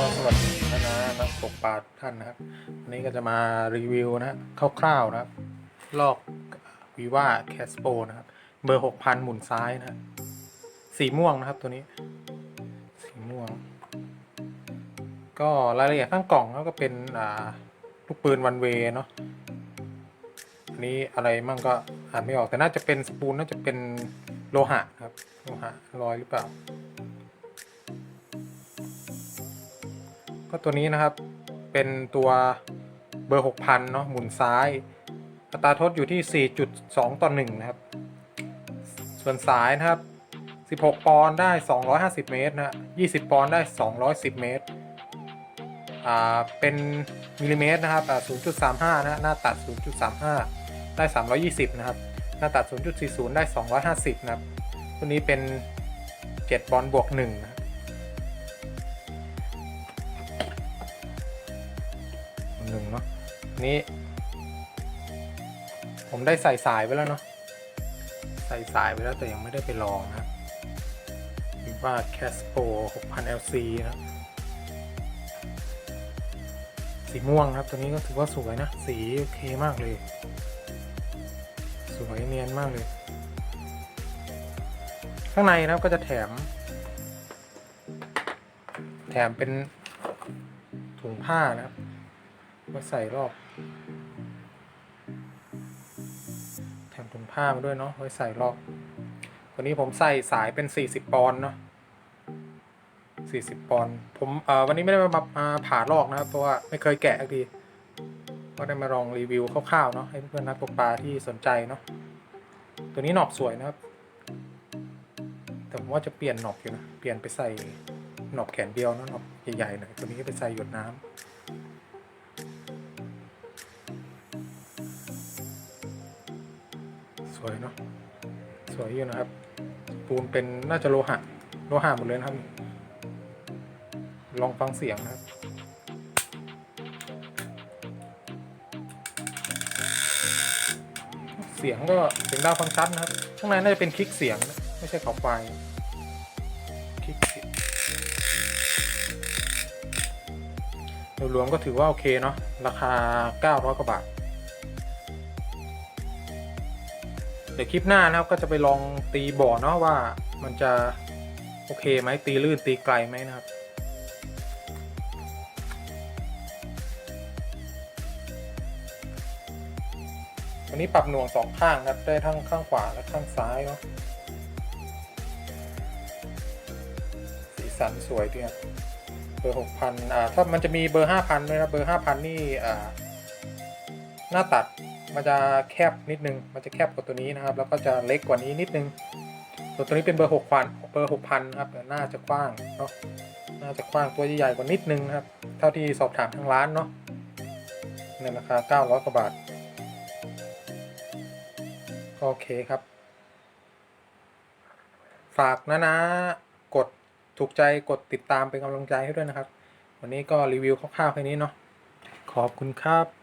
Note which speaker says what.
Speaker 1: ก็สวัสดีนะนะนักตกปลาทุกท่านนะครับวันนี้ก็จะมารีวิวนะคร่าวๆนะครับ ลอกวีว่าแคสโปนะครับ เบอร์หกพันหมุนซ้ายนะสีม่วงนะครับตัวนี้ สีม่วง ก็รายละเอียดข้างกล่องก็เป็นลูกปืนวันเวเนาะอันนี้อะไรมั่งก็อ่านไม่ออกแต่น่าจะเป็นสปูลน่าจะเป็นโลหะครับโลหะลอยหรือเปล่า ก็ตัวนี้นะครับเป็นตัวเบอร์ 6,000 เนาะหมุนซ้ายอัตราทดอยู่ที่ 4.2 ต่อ 1 นะครับ ส่วนสายนะครับ 16 ปอนด์ได้ 250 เมตรนะ 20 ปอนด์ได้ 210 เมตร อ่า เป็นมิลลิเมตรนะครับอ่า0.35นะฮะหน้าตัด 0.35 ได้ 320 นะครับ หน้าตัด 0.40 ได้ 250 นะครับ ตัวนี้เป็น7ปอนด์บวก1นะ หนึ่งเนาะนี้ ผมได้ใส่สายไว้แล้วเนาะใส่สายไว้แล้วแต่ยังไม่ได้ไปลองนะครับมีว่า Caspo 6000 LC นะสีม่วงครับ ตัวนี้ก็ถือว่าสวยนะ สีโอเคมากเลย สวยเนียนมากเลย ข้างในนะครับก็จะแถม แถมเป็นถุงผ้านะครับ มาใส่รอบแถมถุงผ้ามาด้วยเนาะไว้ใส่รอบวันนี้ผมใส่สายเป็น 40 ปอนด์เนาะ40 ปอนด์ผมเอ่อวันนี้ไม่ได้มามาผ่าลอกนะครับเพราะว่าไม่เคยแกะทีก็ได้มาลองรีวิวคร่าวๆเนาะให้เพื่อนนักตกปลาที่สนใจเนาะตัวนี้หนอกสวยนะครับ แต่ผมว่าจะเปลี่ยนหนอกอยู่นะเปลี่ยนไปใส่หนอกแขนเดียวนะหนอกใหญ่ๆหน่อยตัวนี้ก็ไปใส่หยดน้ำ สวยเนาะสวยอยู่นะครับ ปูนเป็นน่าจะโลหะโลหะหมดเลยนะครับ ลองฟังเสียงนะครับเสียงก็เสียงดาวฟังชัดนะครับ ข้างในน่าจะเป็นคลิกเสียงนะไม่ใช่ขอบไฟคลิกเสียงโดยรวมก็ถือว่าโอเคเนาะราคา 900 กว่าบาท ดี๋ยวคลิปหน้านะครับก็จะไปลองตีบ่อเนาะว่ามันจะโอเคไหมตีลื่นตีไกลไหมนะครับวันนี้ปรับหน่วงสองข้างครับได้ทั้งข้างขวาและข้างซ้ายเนาะสีสันสวยดีครับเบอร์หกพันอ่าถ้ามันจะมีเบอร์ห้าพันด้วยนะเบอร์ห้าพันนี่อ่าหน้าตัด มันจะแคบนิดนึง มันจะแคบกว่าตัวนี้นะครับ แล้วก็จะเล็กกว่านี้นิดนึง ส่วนตัวนี้เป็นเบอร์หกพันเบอร์หกพันครับแต่น่าจะกว้างเนาะน่าจะกว้างตัวใหญ่กว่านิดนึงนะครับ เท่าที่สอบถามทางร้านเนาะในราคา 900กว่าบาท โอเคครับ ฝากนะนะ กดถูกใจกดติดตามเป็นกำลังใจให้ด้วยนะครับ วันนี้ก็รีวิวคร่าวๆแค่นี้เนาะ ขอบคุณครับ